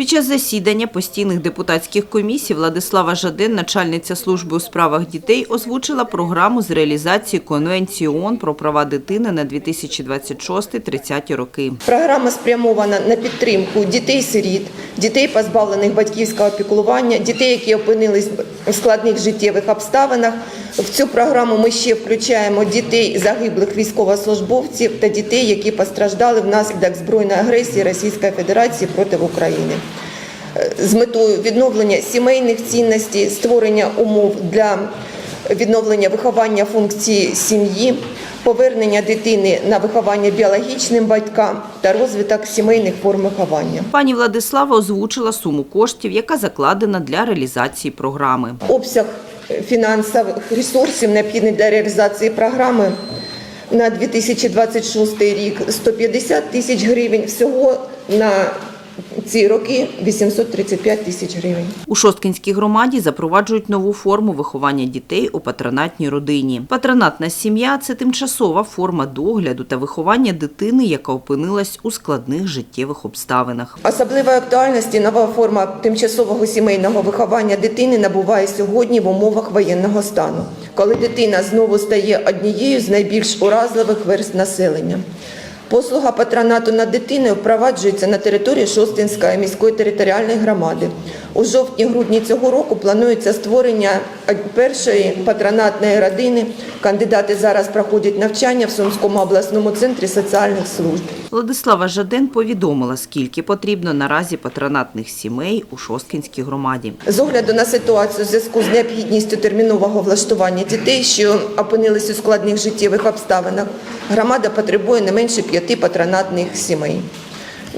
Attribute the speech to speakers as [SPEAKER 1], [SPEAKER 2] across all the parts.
[SPEAKER 1] Під час засідання постійних депутатських комісій Владислава Жадин, начальниця служби у справах дітей, озвучила програму з реалізації Конвенції ООН про права дитини на 2026-30 роки.
[SPEAKER 2] Програма спрямована на підтримку дітей-сиріт, дітей, позбавлених батьківського опікування, дітей, які опинились в складних життєвих обставинах. В цю програму ми ще включаємо дітей загиблих військовослужбовців та дітей, які постраждали внаслідок збройної агресії Російської Федерації проти України. Е, З метою відновлення сімейних цінностей, створення умов для відновлення виховання функції сім'ї, повернення дитини на виховання біологічним батькам та розвиток сімейних форм виховання.
[SPEAKER 1] Пані Владислава озвучила суму коштів, яка закладена для реалізації програми.
[SPEAKER 2] Обсяг фінансових ресурсів необхідний для реалізації програми на 2026 рік 150 тисяч гривень. Всього на ці роки 835 тисяч гривень.
[SPEAKER 1] У Шосткинській громаді запроваджують нову форму виховання дітей у патронатній родині. Патронатна сім'я це тимчасова форма догляду та виховання дитини, яка опинилась у складних життєвих обставинах.
[SPEAKER 2] Особливої актуальності нова форма тимчасового сімейного виховання дитини набуває сьогодні в умовах воєнного стану, коли дитина знову стає однією з найбільш уразливих верст населення. Послуга патронату над дитиною впроваджується на території Шостинської міської територіальної громади. У жовтні-грудні цього року планується створення першої патронатної родини. Кандидати зараз проходять навчання в Сумському обласному центрі соціальних служб.
[SPEAKER 1] Владислава Жаден повідомила, скільки потрібно наразі патронатних сімей у Шосткинській громаді.
[SPEAKER 2] З огляду на ситуацію в зв'язку з необхідністю термінового влаштування дітей, що опинились у складних життєвих обставинах, громада потребує не менше п'яти патронатних сімей.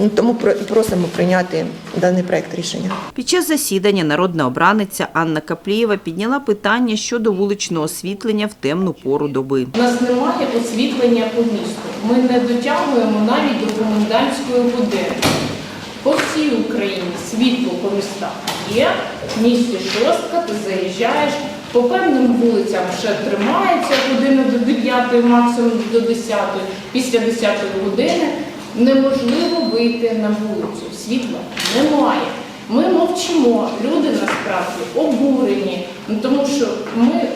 [SPEAKER 2] Ну, Тому про- просимо прийняти даний проект рішення.
[SPEAKER 1] Під час засідання народна обраниця Анна Каплієва підняла питання щодо вуличного освітлення в темну пору доби.
[SPEAKER 3] У нас немає освітлення по місту. Ми не дотягуємо навіть до комендантської години. По всій Україні світло по містах є. В місті Шостка ти заїжджаєш. По певним вулицям ще тримається години до 9, максимум до 10. Після 10 години неможливо вийти на вулицю. Світла немає. Ми мовчимо. Люди насправді обурені, ну, тому що ми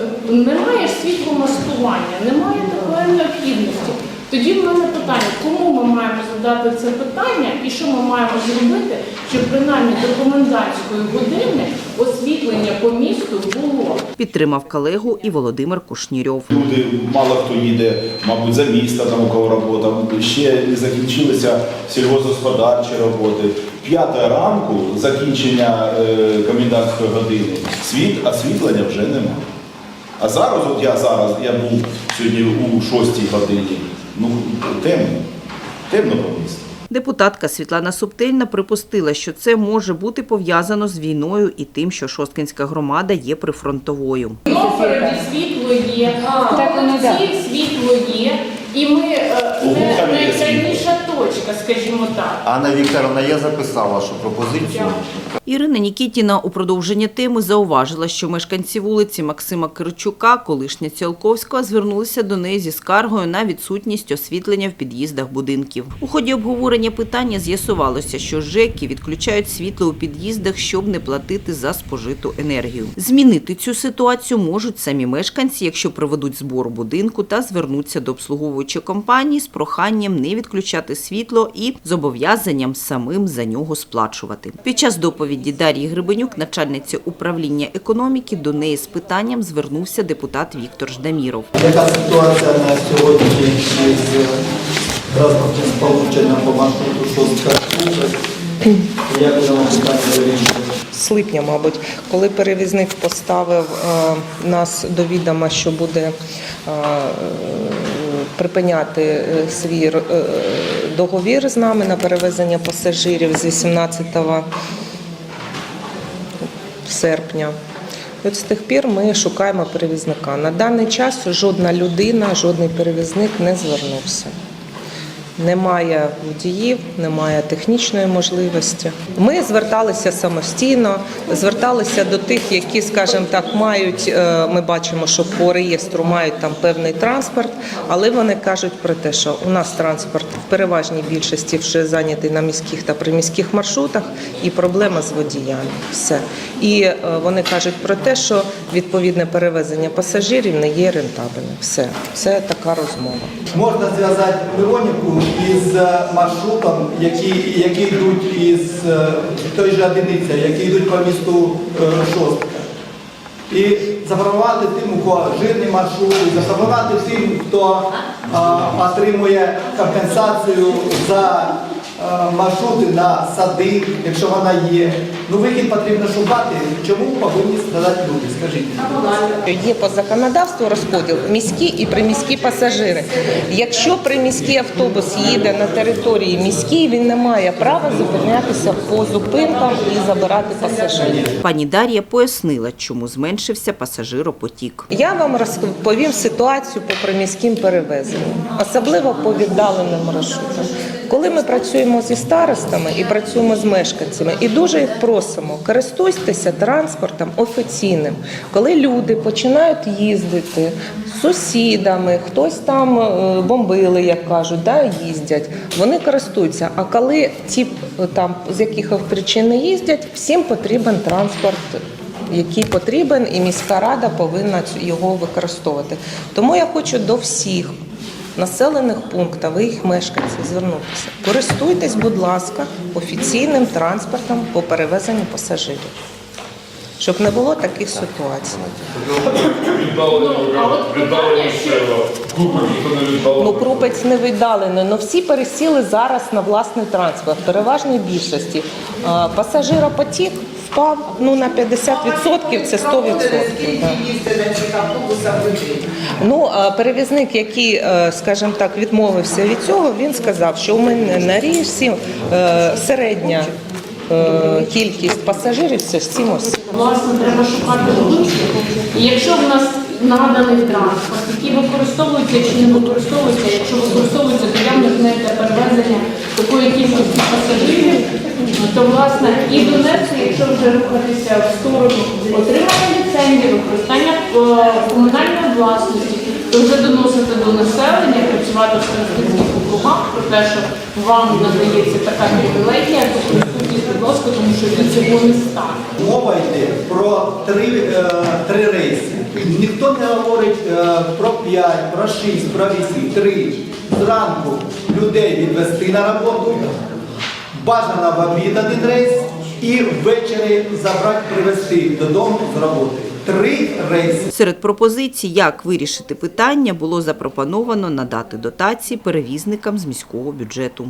[SPEAKER 3] Е, немає світломаскування, немає такої необхідності. Тоді в мене питання, кому ми маємо задати це питання і що ми маємо зробити, щоб принаймні до комендантської години освітлення по місту було.
[SPEAKER 1] Підтримав колегу і Володимир Кушнірьов.
[SPEAKER 4] Люди, мало хто їде, мабуть, за міста, там у кого робота, ще не закінчилися сільгосподарчі роботи. П'ята ранку, закінчення е, комендантської години, світ, освітлення вже немає. А зараз, от я зараз, я був сьогодні у 6 годині, ну темно, темно по місту.
[SPEAKER 1] Депутатка Світлана Субтельна припустила, що це може бути пов'язано з війною і тим, що Шосткинська громада є прифронтовою.
[SPEAKER 3] Новгороді світло є, Коломиї світло є, і ми е, не
[SPEAKER 4] Глухові є
[SPEAKER 3] скажімо так.
[SPEAKER 5] Анна Вікторовна, я записала вашу пропозицію.
[SPEAKER 1] Ірина Нікітіна у продовження теми зауважила, що мешканці вулиці Максима Кирчука, колишня Ціолковського, звернулися до неї зі скаргою на відсутність освітлення в під'їздах будинків. У ході обговорення питання з'ясувалося, що ЖЕКи відключають світло у під'їздах, щоб не платити за спожиту енергію. Змінити цю ситуацію можуть самі мешканці, якщо проведуть збор будинку та звернуться до обслуговуючої компанії з проханням не відключати світло і зобов'язанням самим за нього сплачувати. Під час доповіді Дар'ї Грибенюк, начальниці управління економіки, до неї з питанням звернувся депутат Віктор Ждаміров.
[SPEAKER 6] Яка ситуація на сьогодні е, транспортним сполученням по маршруту шостка Як питання
[SPEAKER 7] з липня, мабуть, коли перевізник поставив е, нас до відома, що буде е, припиняти е, свій е, договір з нами на перевезення пасажирів з 18 серпня. І От з тих пір ми шукаємо перевізника. На даний час жодна людина, жодний перевізник не звернувся. Немає водіїв, немає технічної можливості. Ми зверталися самостійно, зверталися до тих, які, скажімо так, мають. е, Ми бачимо, що по реєстру мають там певний транспорт, але вони кажуть про те, що у нас транспорт в переважній більшості вже зайнятий на міських та приміських маршрутах, і проблема з водіями. Все. І е, вони кажуть про те, що відповідне перевезення пасажирів не є рентабельним. Все, це така розмова.
[SPEAKER 6] Можна зв'язати Миронівку із е, маршрутом, які, які йдуть із е, той же одиниці, які йдуть по місту е, Шостка. І запропонувати тим, у кого жирні маршрути, запропонувати тим, хто а, отримує компенсацію за маршрути на сади, якщо вона є. Ну вихід потрібно шукати. Чому повинні страдати люди? Скажіть.
[SPEAKER 7] Є по законодавству розподіл міські і приміські пасажири. Якщо приміський автобус їде на території міській, він не має права зупинятися по зупинкам і забирати пасажирів.
[SPEAKER 1] Пані Дар'я пояснила, чому зменшився пасажиропотік.
[SPEAKER 7] Я вам розповім ситуацію по приміським перевезенням, особливо по віддаленим маршрутам. Коли ми працюємо зі старостами і працюємо з мешканцями, і дуже їх просимо, користуйтеся транспортом офіційним. Коли люди починають їздити з сусідами, хтось там е, бомбили, як кажуть, да, їздять, вони користуються. А коли ті е, там з яких причин не їздять, всім потрібен транспорт який потрібен, і міська рада повинна його використовувати. Тому я хочу до всіх населених пунктів і їх мешканців звернутися. Користуйтесь, будь ласка, офіційним транспортом по перевезенню пасажирів, щоб не було таких ситуацій. Ну, крупець не віддалений, але всі пересіли зараз на власний транспорт. Переважній більшості пасажиропотік впав ну на 50%, це 100%. Да. Ну, перевізник, який, е, скажімо так, відмовився від цього, він сказав, що у мене на річці е, середня е, кількість пасажирів це 7 осіб.
[SPEAKER 3] власне треба шукати логістику. І якщо в нас наданий транспорт, який використовується чи не використовується, якщо використовується, то явно не перевезення такої кількості пасажирів, то власне і донести, якщо вже рухатися в сторону отримання ліцензії, використання е, комунальної власності, то вже доносити до населення, працювати в старостинських округах про те, що вам надається така привілегія, то користуйтесь, будь ласка, тому що від цього не стане.
[SPEAKER 6] Мова йде про три, е, три рейси. Ніхто не говорить е, про 5, про 6, про 8, 3. Зранку людей відвести на роботу, бажано в обід рейс і ввечері забрати, привезти додому з роботи. Три рейси.
[SPEAKER 1] Серед пропозицій, як вирішити питання, було запропоновано надати дотації перевізникам з міського бюджету.